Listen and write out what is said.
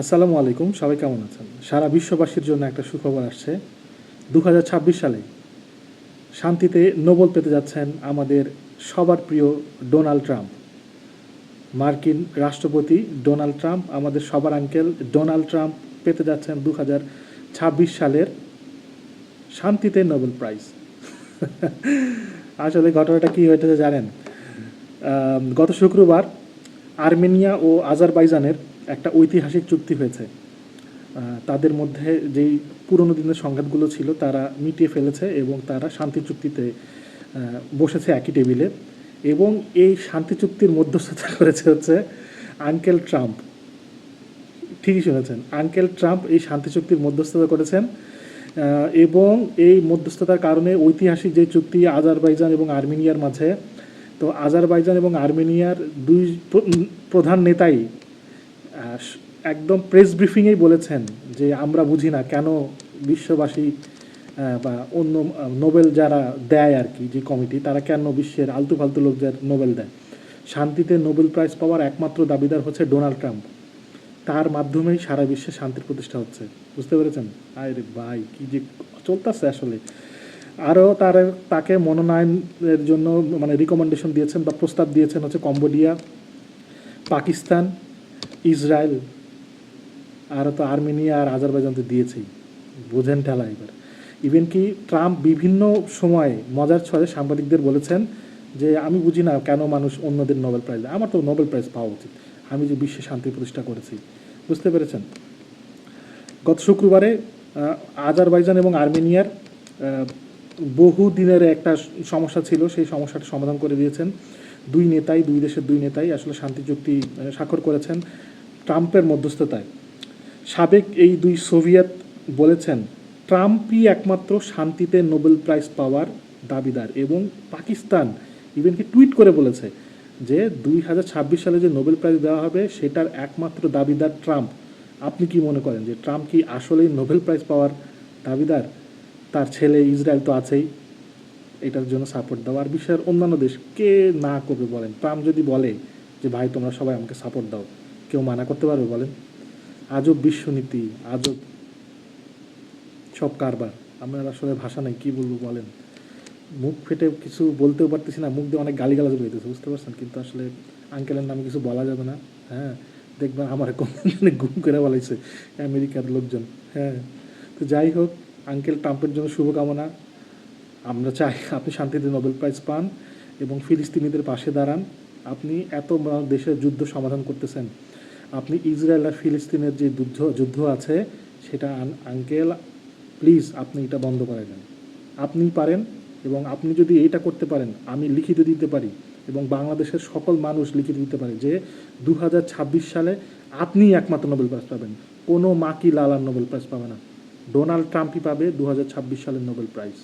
আসসালামু আলাইকুম, সবাই কেমন আছেন? সারা বিশ্ববাসীর জন্য একটা সুখবর আসছে। দু হাজার ছাব্বিশ সালে শান্তিতে নোবেল পেতে যাচ্ছেন আমাদের সবার প্রিয় ডোনাল্ড ট্রাম্প। মার্কিন রাষ্ট্রপতি ডোনাল্ড ট্রাম্প, আমাদের সবার আঙ্কেল ডোনাল্ড ট্রাম্প পেতে যাচ্ছেন দু হাজার ছাব্বিশ সালের শান্তিতে নোবেল প্রাইজ। আসলে ঘটনাটা কী হয়েছে জানেন? গত শুক্রবার আর্মেনিয়া ও আজারবাইজানের একটা ঐতিহাসিক চুক্তি হয়েছে। তাদের মধ্যে যেই পুরনো দিনের সংঘাতগুলো ছিল, তারা মিটিয়ে ফেলেছে এবং তারা শান্তি চুক্তিতে বসেছে একই টেবিলে এবং এই শান্তি চুক্তির মধ্যস্থতা করেছে হচ্ছে আঙ্কেল ট্রাম্প। ঠিকই শুনেছেন, আঙ্কেল ট্রাম্প এই শান্তি চুক্তির মধ্যস্থতা করেছেন এবং এই মধ্যস্থতার কারণে ঐতিহাসিক যে চুক্তি আজারবাইজান এবং আর্মেনিয়ার মাঝে, তো আজারবাইজান এবং আর্মেনিয়ার দুই প্রধান নেতাই একদম প্রেস ব্রিফিংয়েই বলেছেন যে আমরা বুঝি না কেন বিশ্ববাসী বা অন্য নোবেল যারা দেয় আর কি, যে কমিটি, তারা কেন বিশ্বের আলতু ফালতু লোকদের নোবেল দেয়? শান্তিতে নোবেল প্রাইজ পাওয়ার একমাত্র দাবিদার হচ্ছে ডোনাল্ড ট্রাম্প। তার মাধ্যমেই সারা বিশ্বে শান্তির প্রতিষ্ঠা হচ্ছে। বুঝতে পেরেছেন? আরে ভাই, কি যে চলতেছে আসলে। আরও তার, তাকে মনোনয়নের জন্য মানে রিকমেন্ডেশন দিয়েছেন বা প্রস্তাব দিয়েছেন হচ্ছে কম্বোডিয়া, পাকিস্তান ইসরায়েল আর তো আর্মেনিয়া আর আজারবাইজান তো দিয়েছেই। বোঝেন ঠেলা এবার। ইভেন কি ট্রাম্প বিভিন্ন সময়ে মজার ছলে সাংবাদিকদের বলেছেন যে, আমি বুঝি না কেন মানুষ অন্যদের নোবেল প্রাইজ আমার তো নোবেল প্রাইজ পাওয়া উচিত। আমি যে বিশ্বে শান্তি প্রতিষ্ঠা করেছি, বুঝতে পেরেছেন? গত শুক্রবারে আজারবাইজান এবং আর্মেনিয়ার বহু দিনের একটা সমস্যা ছিল। সেই সমস্যাটা সমাধান করে দিয়েছেন। দুই নেতাই, দুই দেশের দুই নেতাই আসলে শান্তি চুক্তি স্বাক্ষর করেছেন। ট্রাম্পের মধ্যস্থতায়। সাবেক এই দুই সোভিয়েত বলেছেন, ট্রাম্পই একমাত্র শান্তিতে নোবেল প্রাইজ পাওয়ার দাবিদার এবং পাকিস্তান ইভেন কি টুইট করে বলেছে যে দুই হাজার ছাব্বিশ সালে যে নোবেল প্রাইজ দেওয়া হবে সেটার একমাত্র দাবিদার ট্রাম্প। আপনি কি মনে করেন যে ট্রাম্প কি আসলেই নোবেল প্রাইজ পাওয়ার দাবিদার? তার ছেলে ইসরায়েল তো আছেই। এটার জন্য সাপোর্ট দাও। আর বিশ্বের অন্যান্য দেশ কে না করবে বলেন? ট্রাম্প যদি বলে যে, ভাই, তোমরা সবাই আমাকে সাপোর্ট দাও। কেউ মানা করতে পারবে বলেন? আজব বিশ্বনীতি, আজব সব কারবার। আমার আসলে ভাষা নাই, কি বলব বলেন? মুখ ফেটে কিছু বলতেও পারতেছি না, মুখ দিয়ে অনেক গালিগালাজ বেরোতেছে, বুঝতে পারছেন? কিন্তু আসলে আঙ্কেলের নামে কিছু বলা যাবে না হ্যাঁ? দেখবেন আমার কোন গুম করে বলাইছে আমেরিকার লোকজন হ্যাঁ? তো যাই হোক আঙ্কেল ট্রাম্পের জন্য শুভকামনা। আমরা চাই আপনি শান্তিতে নোবেল প্রাইজ পান এবং ফিলিস্তিনিদের পাশে দাঁড়ান। আপনি এত দেশের যুদ্ধ সমাধান করতেছেন। আপনি ইসরায়েল আর ফিলিস্তিনের যে যুদ্ধ যুদ্ধ আছে, সেটা আঙ্কেল প্লিজ আপনি এটা বন্ধ করে দেন। আপনি পারেন এবং আপনি যদি এইটা করতে পারেন, আমি লিখিত দিতে পারি এবং বাংলাদেশের সকল মানুষ লিখিত দিতে পারে যে দু হাজার ছাব্বিশ সালে আপনি একমাত্র নোবেল প্রাইজ পাবেন। কোনো মাকি লালার নোবেল প্রাইজ পাবে না। ডোনাল্ড ট্রাম্পই পাবে দু হাজার ছাব্বিশ সালের নোবেল প্রাইজ।